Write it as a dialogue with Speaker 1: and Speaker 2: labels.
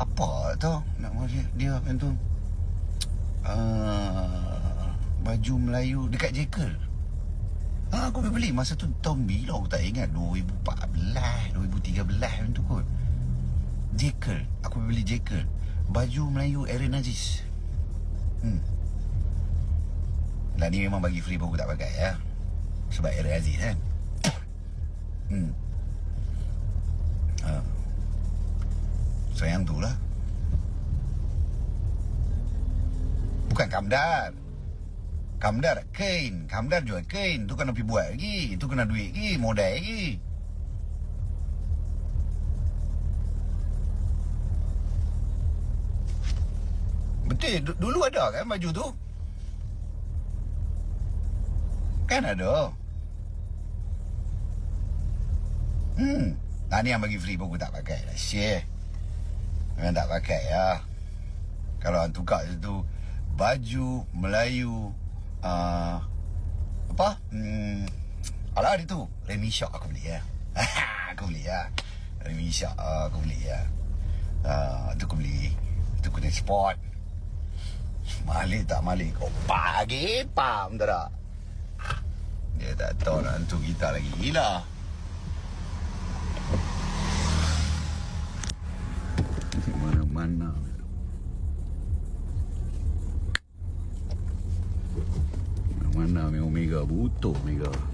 Speaker 1: Apa tu? Nak dia, dia apa tu? Uh, Baju Melayu Dekat Jekyll. Ha, aku pergi beli. Masa tu tahun bila aku tak ingat. 2014 2013 macam tu kot. Jekyll. Aku pergi beli Jekyll. Baju Melayu Aaron Aziz. Hmm. Lah ni memang bagi free pun aku tak pakai ya. Sebab Aaron Aziz kan Hmm ha. So yang tu lah. Bukan Kamdar. Kamdar kain. Kamdar jual kain. Tu kena pergi buat lagi. Tu kena duit lagi. Modal lagi. Betul. Du- Dulu ada kan baju tu? Kan ada. Hmm. Nah ni yang bagi free pun aku tak pakai lah. Share Memang tak pakai ya. Kalau orang tukar tu Baju Melayu uh, Apa? Hmm, Alah dia tu. Remy Shock aku beli ya. Aku beli ya. Remy Shock uh, aku beli ya. Uh, Itu aku beli. Itu kena sport Malik tak malik? Kau pagi Pam tak tak Dia tak tahu nak hantu kita lagi. Gila Manna. Manna, meu mega buto, mega.